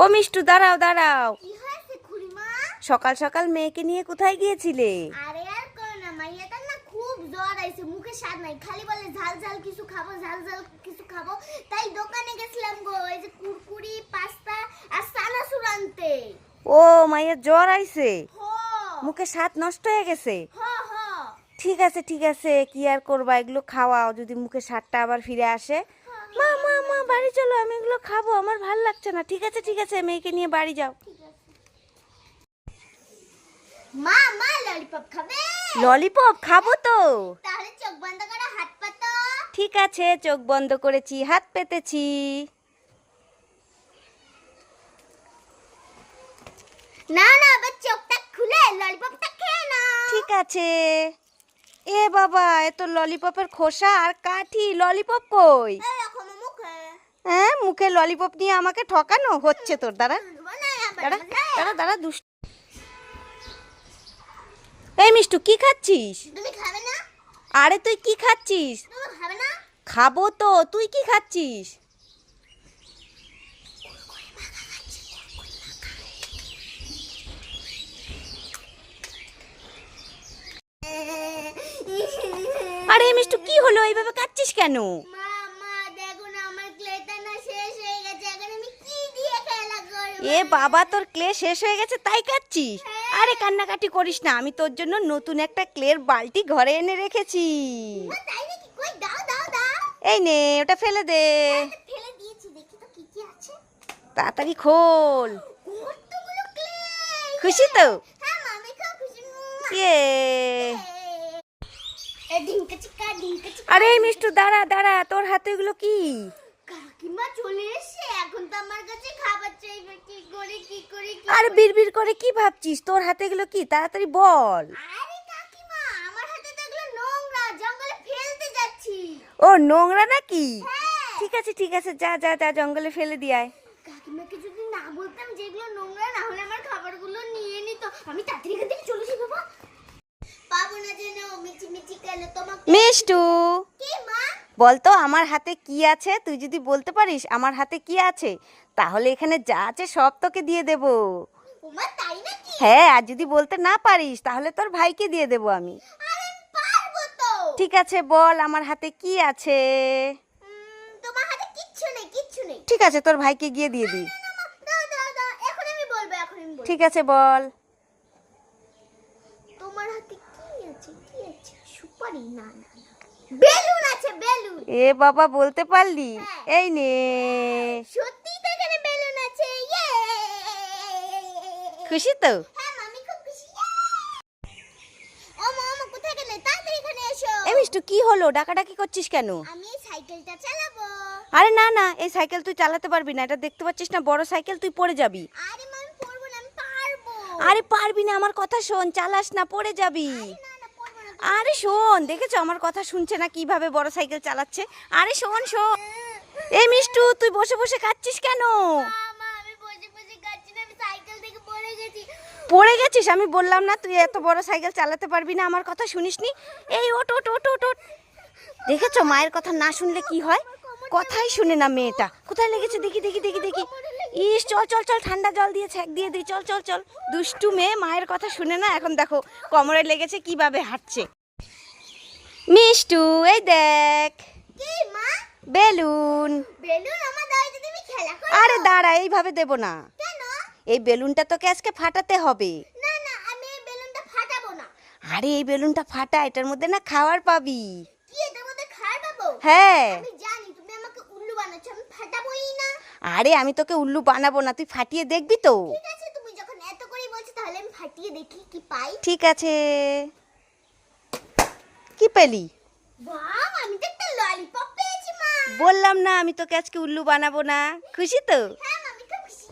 ও মিষ্টু দাঁড়াও দাঁড়াও। সকাল সকাল মেয়েকে নিয়ে কোথায় গিয়েছিলে? আরে না খুব জ্বর আইছে মুখে স্বাদ নাই। খালি বলে ঝাল ঝাল কিছু খাব ঝাল ঝাল কিছু খাব। তাই দোকানে গেছিলাম গো এই যে কুরকুরি পাস্তা আর সানাসুর আনতে। ও মায়ের জ্বর আইছে। মুখে স্বাদ নষ্ট হয়ে গেছে? ঠিক আছে ঠিক আছে কি আর করবা? এগুলো খাওয়াও যদি মুখে স্বাদটা আবার ফিরে আসে। মা মা মা বাড়ি চলো আমি এগুলো খাব আমার ভালো লাগছে না। ঠিক আছে ঠিক আছে মেয়েকে নিয়ে বাড়ি যাও। মা মা ললিপপ খাবে? ললিপপ খাব তো। তাহলে চোখ বন্ধ করে হাত পাতো। ঠিক আছে চোখ বন্ধ করেছি হাত পেতেছি। না না আবার চোখটা খুলে ললিপপটা খেয়ে না ঠিক আছে। এ বাবা এত ললিপপের খোসা আর কাঠি ললিপপ কই? হ্যাঁ মুখে ললিপপ নিয়ে আমাকে ঠকানো? হচ্ছে তোর দ্বারা আবার দাঁড়া দাঁড়া দাঁড়া দুষ্ট। এই মিষ্টু কি খাচ্ছিস? তুমি খাবে না? আরে তুই কি খাচ্ছিস? খাব তো তুই কি খাচ্ছিস? আরে মিষ্টু কি হলো? এইভাবে কাচ্ছিস কেন? এ বাবা তোর ক্লে শেষ হয়ে গেছে তাই কাচ্ছিস আরে কান্নাকাটি করিস না আমি তোর জন্য নতুন একটা ক্লের বালতি ঘরে এনে রেখেছি। এই নে ওটা ফেলে দে। আছে। তাড়াতাড়ি খোল। খুশি তো? হ্যাঁ। ইয়ে। আরে মিষ্টু দাঁড়া দাঁড়া তোর হাতে এগুলো কি? কাকিমা চলে এসে এখন তো আমার কাছে খাবার চাইবে কি করে কি করে কি আরে বিড়বিড় করে কি ভাবছিস? তোর হাতে এগুলো কি? তাড়াতাড়ি বল। আরে কাকিমা আমার হাতে তো এগুলো নোংরা জঙ্গলে ফেলতে যাচ্ছি। ও নোংরা নাকি? হ্যাঁ। ঠিক আছে ঠিক আছে যা যা যা জঙ্গলে ফেলে দিয়ায় কাকিমাকে যদি না বলতাম যেগুলো নোংরা না হলে আমার খাবারগুলো নিয়ে নিত। আমি তাড়াতাড়ি এখান থেকে চলে যাই বাবা। পাবো না যেন মিচি মিচি কেন তোমাকে। মিষ্টু। বলতো আমার হাতে কি আছে? তুই যদি বলতে পারিস আমার হাতে কি আছে? তাহলে এখানে যা আছে সব তোকে দিয়ে দেব। হ্যাঁ আর যদি বলতে না পারিস তাহলে তোর ভাইকে দিয়ে দেব আমি। ঠিক আছে বল আমার হাতে কি আছে? ঠিক আছে তোর ভাইকে গিয়ে দিয়ে দি না, মা, দাও দাও দাও এখন আমি বলব এখন আমি বলব। ঠিক আছে বল। তোমার হাতে কি আছে কি আছে? সুপারি না না। বেলুন আছে বেলুন। এ বাবা বলতে পারলি? হ্যাঁ। এই নে। সত্যি তো এখানে বেলুন আছে ইয়ে। খুশি তো? হ্যাঁ মিষ্টু কি হলো? ডাকাডাকি করছিস কেন? আমি এই সাইকেলটা চালাবো। আরে না না এই সাইকেল তুই চালাতে পারবি না। এটা দেখতে পাচ্ছিস না? বড় সাইকেল তুই পড়ে যাবি। আরে আমি পড়ব না আমি পারব। আরে পারবি না আমার কথা শোন চালাস না পড়ে যাবি। না আরে শোন দেখেছ আমার কথা শুনছে না কীভাবে বড় সাইকেল চালাচ্ছে? আরে শোন শোন। এই মিষ্টু তুই বসে বসে খাচ্ছিস কেন? পড়ে গেছিস? আমি বললাম না তুই এত বড় সাইকেল চালাতে পারবি না আমার কথা শুনিসনি? এই ওট ওট ওট ওট ওট দেখেছ মায়ের কথা না শুনলে কি হয়? কথাই শুনে না মেয়েটা। কোথায় লেগেছে? দেখি দেখি দেখি দেখি। ইস চল চল চল ঠান্ডা জল দিয়ে ছ্যাক দিয়ে দিই চল চল চল। দুষ্টু মেয়ে মায়ের কথা শুনে না এখন দেখো কোমরে লেগেছে কীভাবে হাঁটছে। মিষ্টু এই দেখ। কি মা? বেলুন। বেলুন আমার দাও যদি আমি খেলা করি? আরে দাঁড়া এইভাবে দেব না। কেন? এই বেলুনটা তোকে আজকে ফাটাতে হবে। না না আমি এই বেলুনটা ফাটাবো না। আরে এই বেলুনটা ফাটা এটার মধ্যে না খাবার পাবি। কি এটার মধ্যে খাই পাবো? হ্যাঁ আমি জানি তুমি আমাকে উল্লু বানাচ্ছ আমি ফাটাবোই না আরে আমি তোকে উল্লু বানাবো না তুই ফাটিয়ে দেখবি তো। ঠিক আছে তুমি যখন এত করে বলছো তাহলে আমি ফাটিয়ে দেখি কি পাই। ঠিক আছে। কি পেলি? বাহ আমি তো একটা ললিপপ পেয়েছি মা। বললাম না আমি তোকে আজকে উল্লু বানাবো না। খুশি তো? হ্যাঁ আমি খুব খুশি।